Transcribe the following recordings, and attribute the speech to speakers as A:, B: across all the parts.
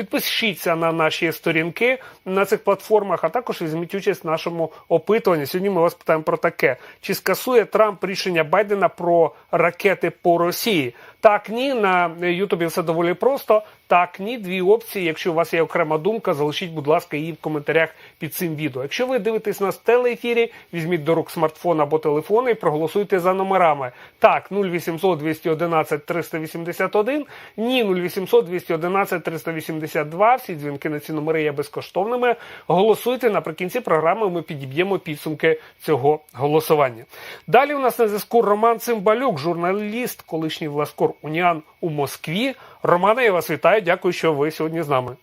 A: Підпишіться на наші сторінки на цих платформах, а також візьміть участь в нашому опитуванні. Сьогодні ми вас питаємо про таке: чи скасує Трамп рішення Байдена про ракети по Росії? Так, ні, на Ютубі все доволі просто. Так, ні, дві опції. Якщо у вас є окрема думка, залишіть, будь ласка, її в коментарях під цим відео. Якщо ви дивитесь нас в телеефірі, візьміть до рук смартфон або телефон і проголосуйте за номерами. Так, 0800 211 381, ні, 0800 211 382. Всі дзвінки на ці номери є безкоштовними. Голосуйте наприкінці програми. Ми підіб'ємо підсумки цього голосування. Далі у нас на зв'язку Роман Цимбалюк, журналіст, колишній власкор Уніан у Москві. Романе, я вас вітаю. Дякую, що ви сьогодні з нами.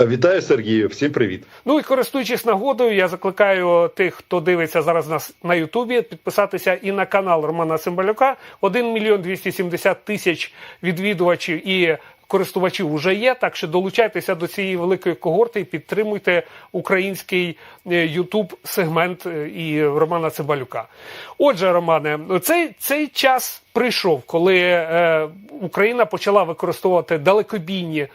B: Вітаю Сергію, всім привіт.
A: Ну і користуючись нагодою, я закликаю тих, хто дивиться зараз нас на Ютубі, підписатися і на канал Романа Цимбалюка. 1 мільйон 270 тисяч відвідувачів і користувачів вже є. Так що долучайтеся до цієї великої когорти і підтримуйте український Ютуб сегмент е, і Романа Цибалюка. Отже, Романе, цей, цей час прийшов, коли е, Україна почала використовувати далекобійні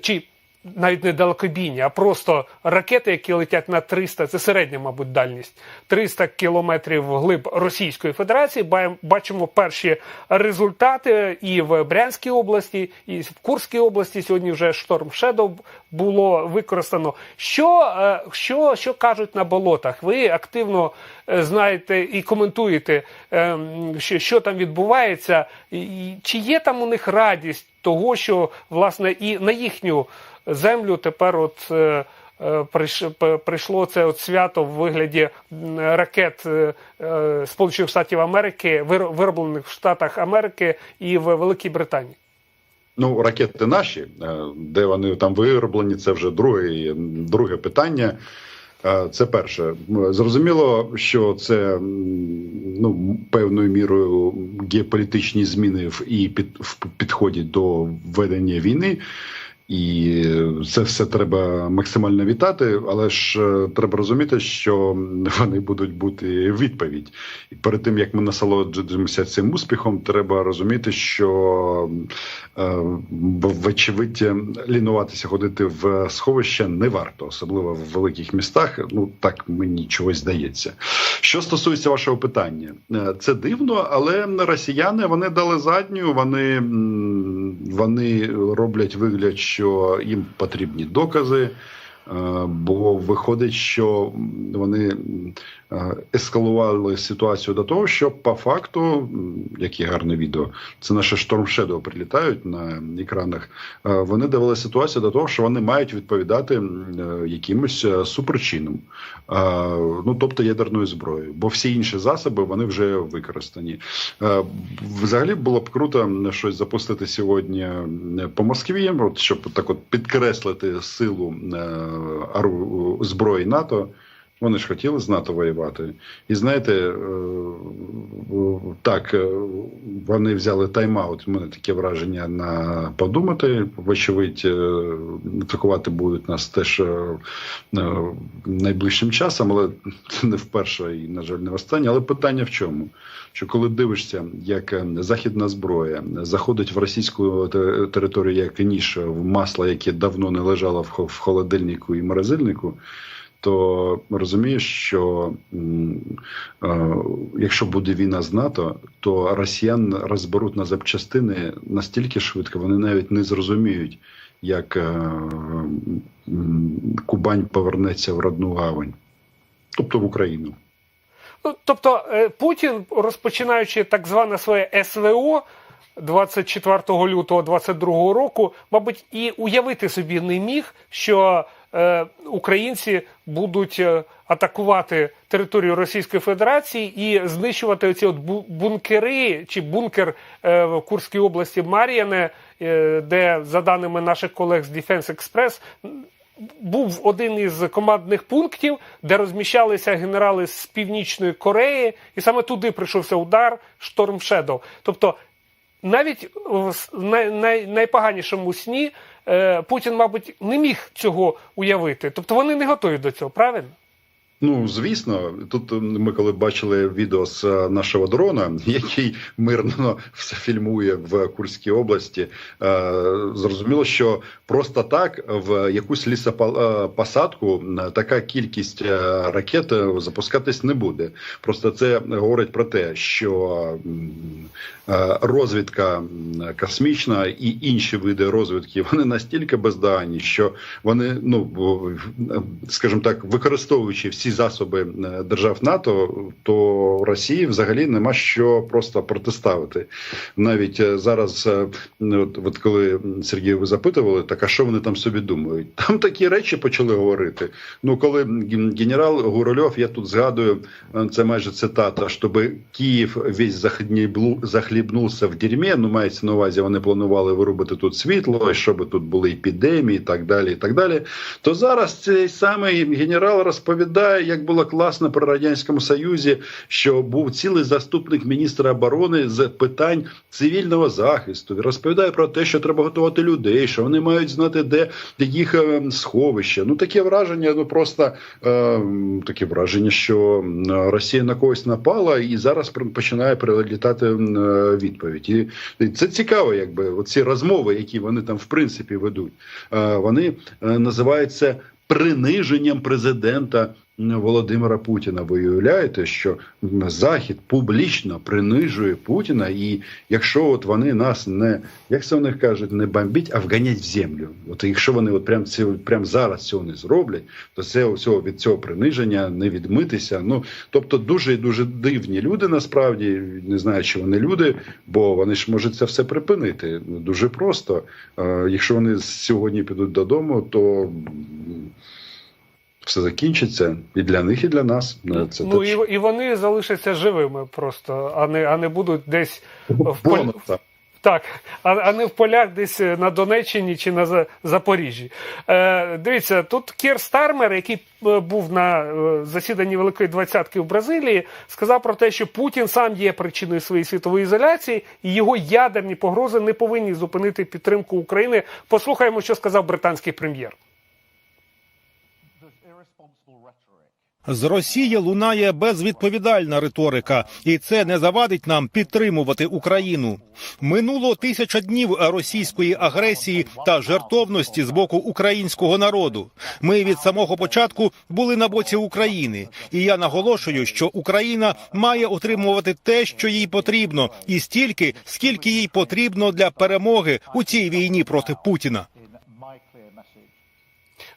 A: чи навіть не далекобійні, а просто ракети, які летять на 300, це середня, мабуть, дальність 300 кілометрів вглиб Російської Федерації. Ба- Бачимо перші результати і в Брянській області, і в Курській області. Сьогодні вже шторм Shadow було використано. Що, е, що, що кажуть на болотах? Ви активно е, знаєте і коментуєте, ем, що, там відбувається, чи є там у них радість того, що власне і на їхню землю тепер от. е, е, Прийшло це от свято в вигляді ракет е, Сполучених Штатів Америки, вироблених в Штатах Америки і в Великій Британії.
B: Ну, ракети наші, де вони там вироблені, це вже друге, друге питання. Це перше. Зрозуміло, що це ну, певною мірою геополітичні зміни в і під в підході до ведення війни. І це все треба максимально вітати, але ж е, треба розуміти, що вони будуть бути відповідь. І перед тим як ми насолоджуємося цим успіхом, треба розуміти, що е, вочевидь лінуватися ходити в сховище не варто, особливо в великих містах. Ну так мені чогось здається. Що стосується вашого питання, е, це дивно, але росіяни вони дали задню, вони, вони роблять вигляд, що їм потрібні докази. Е, Бо виходить, що вони е, ескалували ситуацію до того, що по факту, яке гарне відео, це наше Shadow прилітають на екранах. е, Вони довели ситуацію до того, що вони мають відповідати якимось суперчином, ну тобто ядерною зброєю, бо всі інші засоби вони вже використані. Взагалі було б круто щось запустити сьогодні по Москві, от щоб так от підкреслити силу зброї НАТО. Вони ж хотіли з НАТО воювати. І знаєте, е, так, е, вони взяли тайм-аут. У мене таке враження на подумати. Вочевидь, е, атакувати будуть нас теж найближчим часом, але це не вперше і, на жаль, не востаннє. Але питання в чому? Що коли дивишся, як західна зброя заходить в російську територію як ніж в масло, яке давно не лежало в холодильнику і морозильнику, то розумієш, що е, якщо буде війна з НАТО, то росіян розберуть на запчастини настільки швидко, вони навіть не зрозуміють, як е, Кубань повернеться в родну гавань, тобто в Україну.
A: Ну, тобто е, Путін, розпочинаючи так зване своє СВО 24 лютого 22 року, мабуть, і уявити собі не міг, що українці будуть е, атакувати територію Російської Федерації і знищувати оці от бункери чи бункер е, в Курській області Мар'яне, е, де, за даними наших колег з Defense Express, був один із командних пунктів, де розміщалися генерали з Північної Кореї, і саме туди прийшовся удар Шторм Shadow. Тобто, навіть в най, най, найпоганішому сні е, Путін, мабуть, не міг цього уявити. Тобто вони не готові до цього, правильно?
B: Ну, звісно, тут ми коли бачили відео з е, нашого дрона, який мирно все фільмує в Курській області, е, зрозуміло, що просто так в якусь лісопосадку така кількість е, ракет е, запускатись не буде. Просто це говорить про те, що е, розвідка космічна і інші види розвідки вони настільки бездоганні, що вони, ну скажімо так, використовуючи всі засоби е, держав НАТО, то Росії взагалі нема що просто протиставити. Навіть е, зараз, е, ну, от, от коли Сергій ви запитували, так а що вони там собі думають? Там такі речі почали говорити. Ну, коли генерал Гурольов, я тут згадую, це майже цитата, щоб Київ весь захлібну- захлібнувся в дерьмі, ну мається на увазі, вони планували вирубити тут світло, і щоб тут були епідемії, і так далі. і так далі. То зараз цей самий генерал розповідає, як було класно при радянському союзі, що був цілий заступник міністра оборони з питань цивільного захисту. Розповідає про те, що треба готувати людей, що вони мають знати, де їх е, сховище. Ну таке враження, ну просто е, таке враження, що Росія на когось напала і зараз починає прилітати е, відповідь. І це цікаво, якби оці розмови, які вони там в принципі ведуть, е, вони е, називаються приниженням президента Володимира Путіна. Ви уявляєте, що Захід публічно принижує Путіна, і якщо от вони нас не як це вони кажуть, не бомбіть, а вганять в землю. От якщо вони от прям це прям зараз цього не зроблять, то це усього від цього приниження не відмитися. Ну тобто, дуже і дуже дивні люди насправді не знаю, чи вони люди, бо вони ж можуть це все припинити. Дуже просто. Якщо вони сьогодні підуть додому, то все закінчиться і для них, і для нас. Е, Це
A: ну
B: точно.
A: і, і вони залишаться живими просто, а не, а не будуть десь в полі... Так, а, а не в полях десь на Донеччині чи на За- Запоріжжі. Е, дивіться, тут Кір Стармер, який е, був на е, засіданні Великої Двадцятки в Бразилії, сказав про те, що Путін сам є причиною своєї світової ізоляції, і його ядерні погрози не повинні зупинити підтримку України. Послухаємо, що сказав британський прем'єр.
C: З Росії лунає безвідповідальна риторика, і це не завадить нам підтримувати Україну. Минуло тисяча днів російської агресії та жертовності з боку українського народу. Ми від самого початку були на боці України, і я наголошую, що Україна має отримувати те, що їй потрібно, і стільки, скільки їй потрібно для перемоги у цій війні проти Путіна.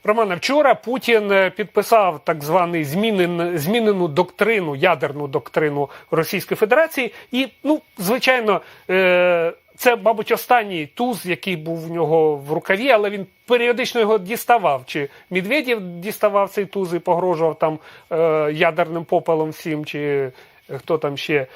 A: Романе, вчора Путін е, підписав так званий змінен, змінену доктрину, ядерну доктрину Російської Федерації. І, ну, звичайно, е, це, мабуть, останній туз, який був в нього в рукаві, але він періодично його діставав. Чи Медведєв діставав цей туз і погрожував там е, ядерним попелом всім, чи е, хто там ще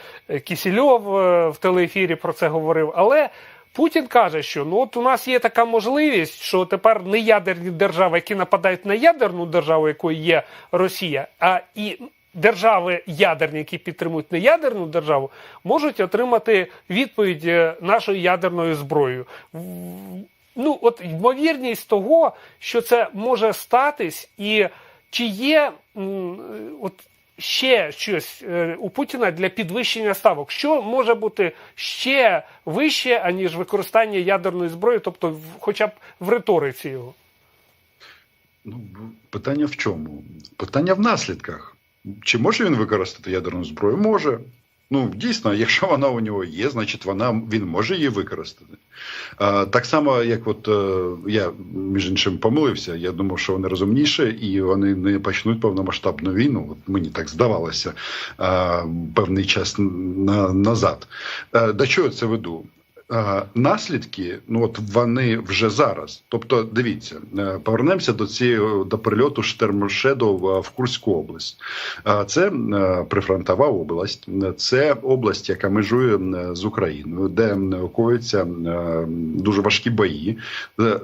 A: Кісільов е, в телеефірі про це говорив. Але Путін каже, що ну от у нас є така можливість, що тепер не ядерні держави, які нападають на ядерну державу, якою є Росія, а і держави ядерні, які підтримують неядерну державу, можуть отримати відповідь е, нашою ядерною зброєю. Ну, от ймовірність того, що це може статись, і чи є е, от ще щось е, у Путіна для підвищення ставок? Що може бути ще вище, аніж використання ядерної зброї, тобто хоча б в риториці його?
B: Ну, питання в чому? Питання в наслідках. Чи може він використати ядерну зброю? Може. Ну, дійсно, якщо вона у нього є, значить вона він може її використати. А, так само, як от е, я між іншим помилився, я думав, що вони розумніші і вони не почнуть повномасштабну війну. От мені так здавалося а, певний час на, назад. А, до чого це веду? Е, наслідки, ну от вони вже зараз. Тобто, дивіться, е, повернемося до цієї до прильоту Штермшеду в, Курську область. Е, Це прифронтова область, це область, яка межує з Україною, де коються дуже важкі бої.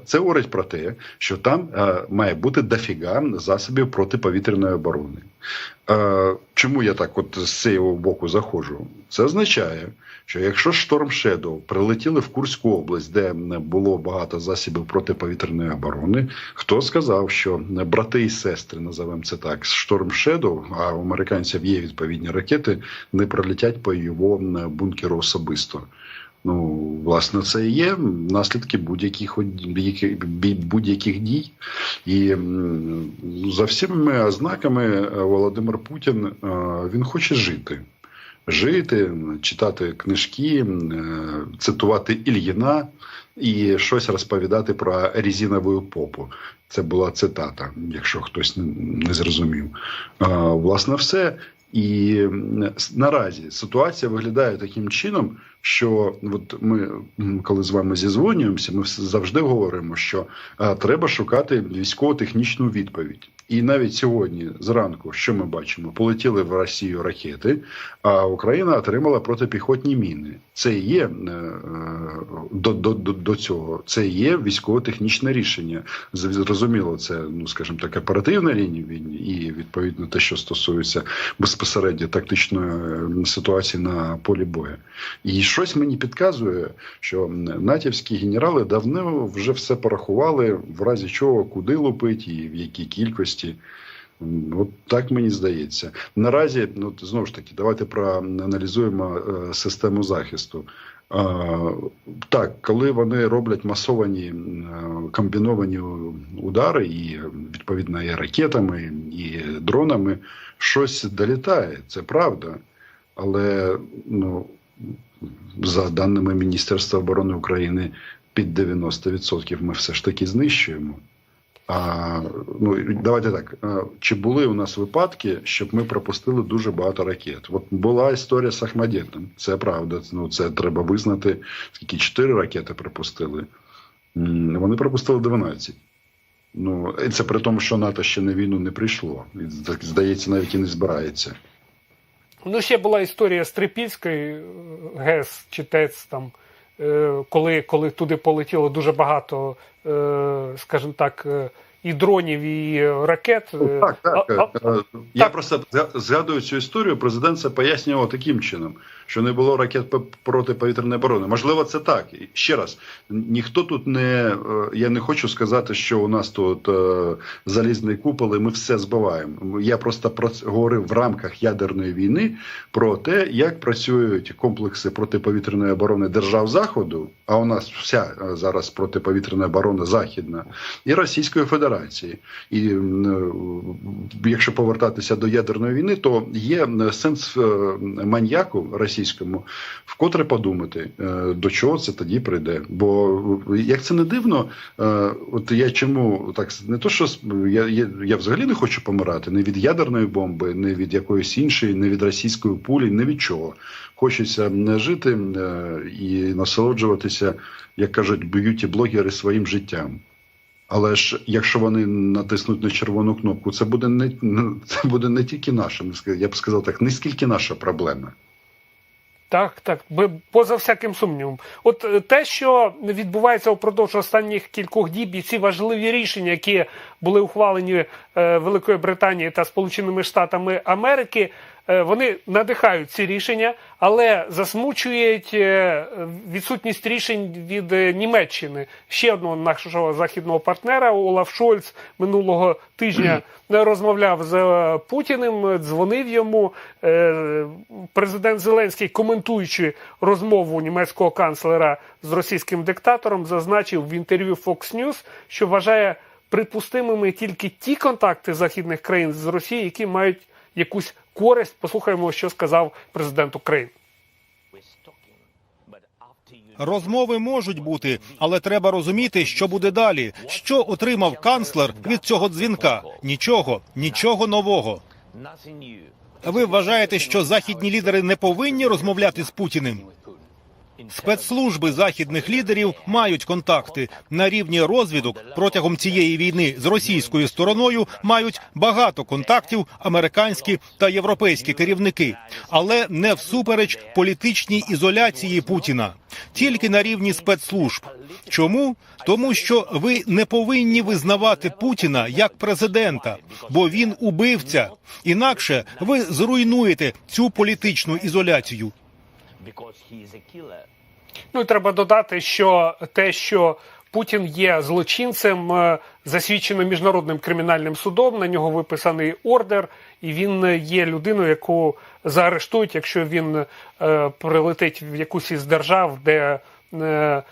B: Це говорить про те, що там має бути дофіга засобів протиповітряної оборони. Чому я так от з цього боку заходжу? Це означає, що якщо Шторм Шедоу прилетіли в Курську область, де не було багато засобів протиповітряної оборони, хто сказав, що брати і сестри, називаємо це так, з Шторм Шедоу, а у американців є відповідні ракети, не прилетять по його бункеру особисто. Ну, власне, це і є наслідки будь-яких будь-яких дій. І за всіми ознаками е, Володимир Путін е, він хоче жити. Жити, читати книжки, е, цитувати Ільїна і щось розповідати про резинову попу. Це була цитата, якщо хтось не, зрозумів. Власне, все. І наразі ситуація виглядає таким чином, що от ми, коли з вами зізвонюємося, ми завжди говоримо, що а, треба шукати військово-технічну відповідь. І навіть сьогодні зранку, що ми бачимо, полетіли в Росію ракети, а Україна отримала протипіхотні міни. Це є е, е, до, до, до, цього. Це є військово-технічне рішення. Зрозуміло, це ну скажімо так, оперативна лінія війни, і відповідно те, що стосується безпосередньо тактичної е, ситуації на полі бою. І щось мені підказує, що натівські генерали давно вже все порахували, в разі чого куди лупить і в якій кількості. От так мені здається. Наразі, ну знову ж таки, давайте проаналізуємо е, систему захисту. А, так, коли вони роблять масовані е, комбіновані удари, і відповідно і ракетами, і дронами, щось долітає, це правда. Але ну, за даними Міністерства оборони України, під 90% ми все ж таки знищуємо. А, ну, давайте так. Чи були у нас випадки, щоб ми пропустили дуже багато ракет? От була історія з Ахмадєтом. Це правда. Ну, це треба визнати. Скільки чотири ракети пропустили. Вони пропустили 12. Ну, і це при тому, що НАТО ще на війну не прийшло. Здається, навіть і не збирається.
A: Ну, ще була історія з Трипільської е, ГЕС чи ТЕЦ, там, е, коли, коли туди полетіло дуже багато, е, скажімо так, і дронів, і ракет.
B: Ну, Так, так.
A: а- а-
B: Я
A: так.
B: просто згадую цю історію. Президент це пояснював таким чином, що не було ракет п- протиповітряної оборони. Можливо, це так. Ще раз, ніхто тут не е, я не хочу сказати, що у нас тут е, залізний купол, і ми все збиваємо. Я просто про говорив в рамках ядерної війни про те, як працюють комплекси протиповітряної оборони держав Заходу. А у нас вся е, зараз протиповітряна оборона західна і Російської Федерації. І е, якщо повертатися до ядерної війни, то є сенс е, маньяку російському вкотре подумати, е, до чого це тоді прийде. Бо е, як це не дивно, е, от я чому так не то, що я, я, я взагалі не хочу помирати не від ядерної бомби, не від якоїсь іншої, не від російської пулі, не від чого. Хочеться м, жити е, і насолоджуватися, як кажуть, б'юті-блогери своїм життям. Але ж якщо вони натиснуть на червону кнопку, це буде не ну, це буде не тільки наша, я б сказав так, не скільки наша проблема.
A: Так, так, поза всяким сумнівом. От е, те, що відбувається упродовж останніх кількох діб, і ці важливі рішення, які були ухвалені е, Великою Британією та Сполученими Штатами Америки, вони надихають ці рішення, але засмучують е, відсутність рішень від е, Німеччини. Ще одного нашого західного партнера Олаф Шольц минулого тижня розмовляв з е, Путіним, дзвонив йому. Е, Президент Зеленський, коментуючи розмову німецького канцлера з російським диктатором, зазначив в інтерв'ю Fox News, що вважає припустимими тільки ті контакти західних країн з Росією, які мають якусь користь. Послухаємо, що сказав президент України.
C: Розмови можуть бути, але треба розуміти, що буде далі. Що отримав канцлер від цього дзвінка? Нічого, нічого нового. Ви вважаєте, що західні лідери не повинні розмовляти з Путіним? Спецслужби західних лідерів мають контакти на рівні розвідок протягом цієї війни з російською стороною мають багато контактів американські та європейські керівники, але не всупереч політичній ізоляції Путіна, тільки на рівні спецслужб. Чому? Тому що ви не повинні визнавати Путіна як президента, бо він убивця. Інакше ви зруйнуєте цю політичну ізоляцію.
D: Because he is a killer.
A: Ну і треба додати, що те, що Путін є злочинцем, е, засвідчено міжнародним кримінальним судом. На нього виписаний ордер, і він є людиною, яку заарештують, якщо він е, прилетить в якусь із держав, де е,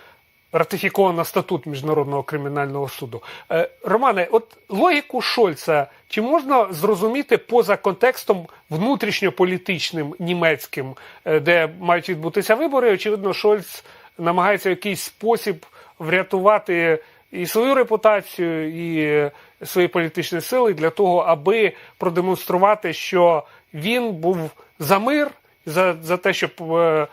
A: ратифіковано статут міжнародного кримінального суду. Е, Романе, от логіку Шольца чи можна зрозуміти поза контекстом внутрішньополітичним німецьким, е, де мають відбутися вибори? Очевидно, Шольц намагається в якийсь спосіб врятувати і свою репутацію, і свої політичні сили для того, аби продемонструвати, що він був за мир, за, за те, щоб е, е,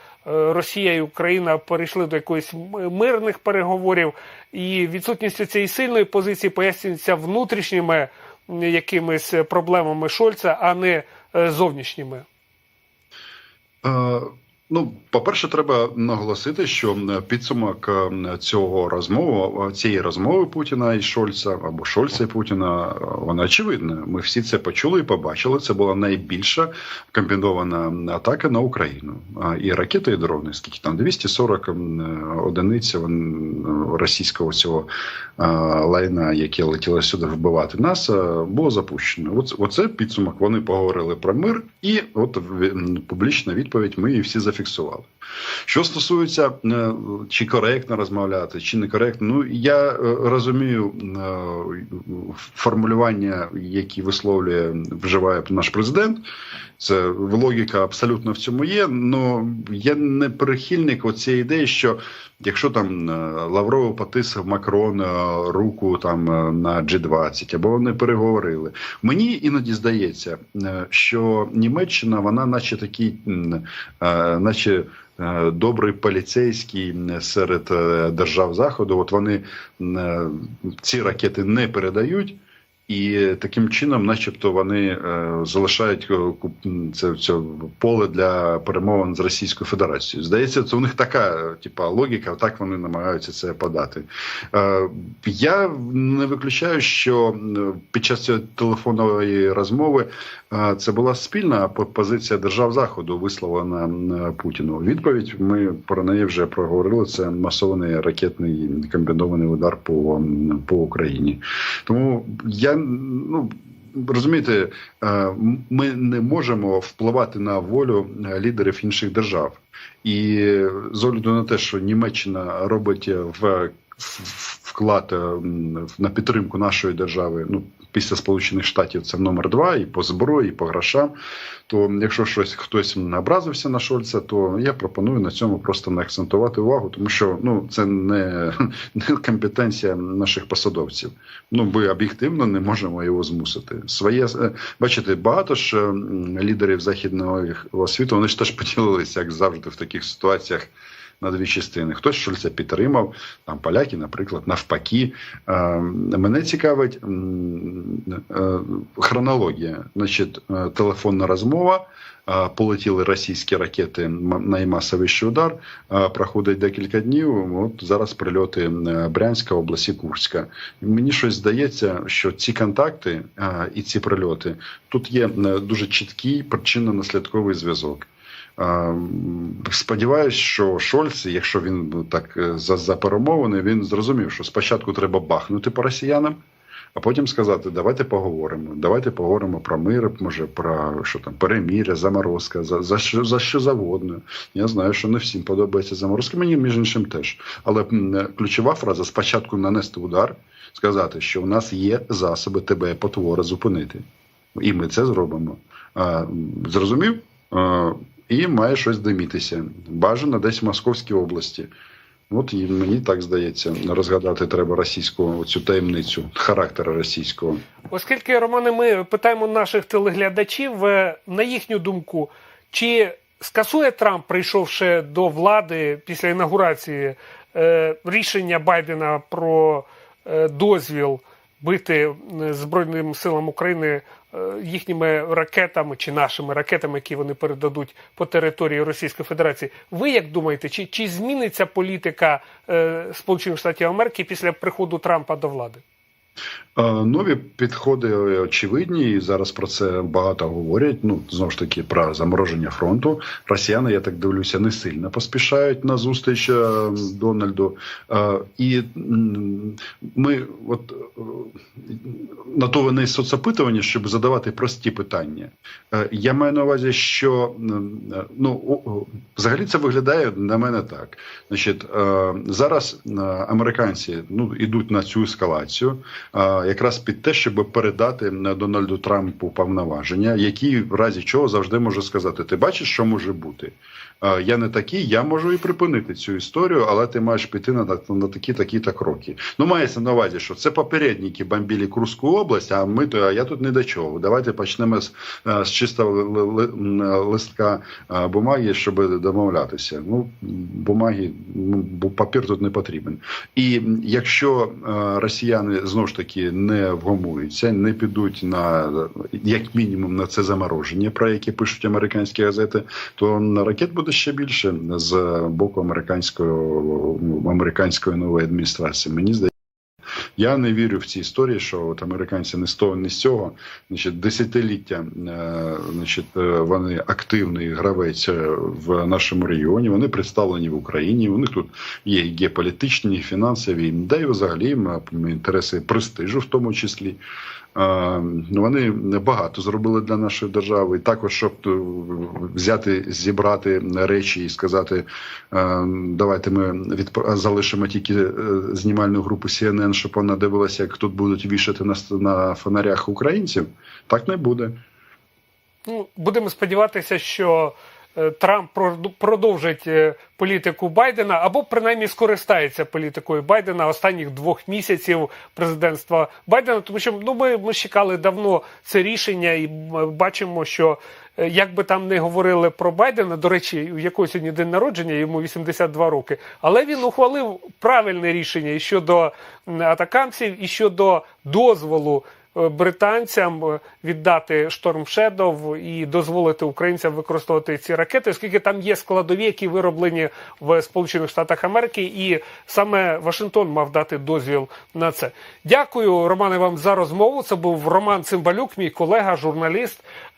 A: Росія і Україна перейшли до якоїсь мирних переговорів, і відсутністю цієї сильної позиції пояснюється внутрішніми якимись проблемами Шольца, а не е, зовнішніми.
B: Ну, по-перше, треба наголосити, що підсумок цього розмови, цієї розмови Путіна і Шольца або Шольца і Путіна, е, вона очевидна. Ми всі це почули і побачили. Це була найбільша комбінована атака на Україну. І ракети, і дрони, скільки там 240 м, е, одиниць російського цього е, лайна, яке летіло сюди вбивати нас, е, було запущено. Оце, підсумок. Вони поговорили про мир, і от публічна відповідь. Ми всі зафіксували. Що стосується е, чи коректно розмовляти, чи некоректно, ну я е, розумію е, формулювання, які висловлює вживає наш президент. Це логіка абсолютно в цьому є. але я не прихильник цієї ідеї, що якщо там Лавров потисав Макрон руку там на G20, або вони переговорили. Мені іноді здається, що Німеччина, вона, наче такий, наче. е, Добрий поліцейський серед е, держав заходу. От вони е, ці ракети не передають, і таким чином, начебто, вони е, залишають е, це, це поле для перемовин з Російською Федерацією. Здається, це у них така е, типа логіка, так вони намагаються це подати. Я не виключаю, що під час цієї телефонної розмови це була спільна позиція держав заходу, висловлена Путіну. Відповідь ми про неї вже проговорили. Це масований ракетний комбінований удар по, по Україні. Тому я ну. Розумієте, е, ми не можемо впливати на волю е, лідерів інших держав, і з огляду на те, що Німеччина робить в в- вклад е, на підтримку нашої держави, ну після Сполучених Штатів це номер два і по зброї, і по грошам. То якщо щось хтось образився на Шольца, то я пропоную на цьому просто не акцентувати увагу, тому що ну це не, не компетенція наших посадовців. Ну ми об'єктивно не можемо його змусити. Своє е, бачите, багато ж лідерів західного світу вони ж теж поділилися, як завжди, в таких ситуаціях. На дві частини. Хтось Шольца підтримав, там поляки, наприклад, навпаки. Е, Мене цікавить е, хронологія. Значить, е, телефонна розмова. Полетіли російські ракети наймасовіший удар. Проходить декілька днів. От зараз прильоти Брянська області, Курська. Мені щось здається, що ці контакти і ці прильоти тут є дуже чіткий причинно-наслідковий зв'язок. Е, Сподіваюсь, що Шольц, якщо він ну, так е, за, за перемовини, він зрозумів, що спочатку треба бахнути по росіянам, а потім сказати: давайте поговоримо. Давайте поговоримо про мир, може про що там переміря, заморозка, за, за що за що завгодно. Я знаю, що не всім подобається заморозка. Мені між іншим теж. Але ключова фраза спочатку нанести удар, сказати, що у нас є засоби тебе потвора зупинити, і ми це зробимо. А, зрозумів? І має щось димітися. Бажано десь в Московській області. От і мені так здається, розгадати треба російську цю таємницю характеру російського.
A: Оскільки, Романе, ми питаємо наших телеглядачів, е, на їхню думку, чи скасує Трамп, прийшовши до влади після інаугурації, е, рішення Байдена про е, дозвіл бити Збройним силам України їхніми ракетами чи нашими ракетами, які вони передадуть по території Російської Федерації. Ви як думаєте, чи, чи зміниться політика е, Сполучених Штатів Америки після приходу Трампа до влади?
B: Е, Нові підходи очевидні, і зараз про це багато говорять. Ну знову ж таки про замороження фронту. Росіяни, я так дивлюся, не сильно поспішають на зустріч е, Дональду. Е, І ми, от на то вони соцопитування, щоб задавати прості питання. Я маю на увазі, що ну взагалі це виглядає на мене так. Значить, зараз американці ну ідуть на цю ескалацію якраз під те, щоб передати Дональду Трампу повноваження, які в разі чого завжди може сказати: Ти бачиш, що може бути? Я не такий, я можу і припинити цю історію, але ти маєш піти на, на такі, такі та кроки. Ну, мається на увазі, що це попередники бомбили Курську область, а ми то а я тут не до чого. Давайте почнемо з, е, з чистого м, листка е, бумаги, щоб домовлятися. Ну, бумаги, ну, папір тут не потрібен. І якщо е, росіяни знову ж таки не вгомуються, не підуть на як мінімум на це замороження, про яке пишуть американські газети, то на ракет буде ще більше з боку американської американської нової адміністрації. Мені здається. Я не вірю в ці історії, що от американці не з того, не з цього. Значить, десятиліття е, значить, е, вони активний гравець е, в нашому регіоні. Вони представлені в Україні. У них тут є і геополітичні, і фінансові, да й взагалі інтереси престижу, в тому числі. Е, Вони багато зробили для нашої держави. І також, щоб е, взяти, зібрати речі і сказати: е, давайте ми відпра- залишимо тільки е, знімальну групу CNN, щоб вона дивилася, як тут будуть вішати на, на фонарях українців. Так не буде.
A: Ну, будемо сподіватися, що Трамп продовжить е, політику Байдена або принаймні скористається політикою Байдена останніх двох місяців президентства Байдена, тому що ну ми, ми чекали давно це рішення і бачимо, що е, як би там не говорили про Байдена, до речі, у якого сьогодні день народження, йому 82 роки, але він ухвалив правильне рішення і щодо м, атакамців, і щодо дозволу е, британцям е, віддати Storm Shadow і дозволити українцям використовувати ці ракети, оскільки там є складові, які вироблені в Сполучених Штатах Америки, і саме Вашингтон мав дати дозвіл на це. Дякую, Романе, вам за розмову. Це був Роман Цимбалюк, мій колега, журналіст.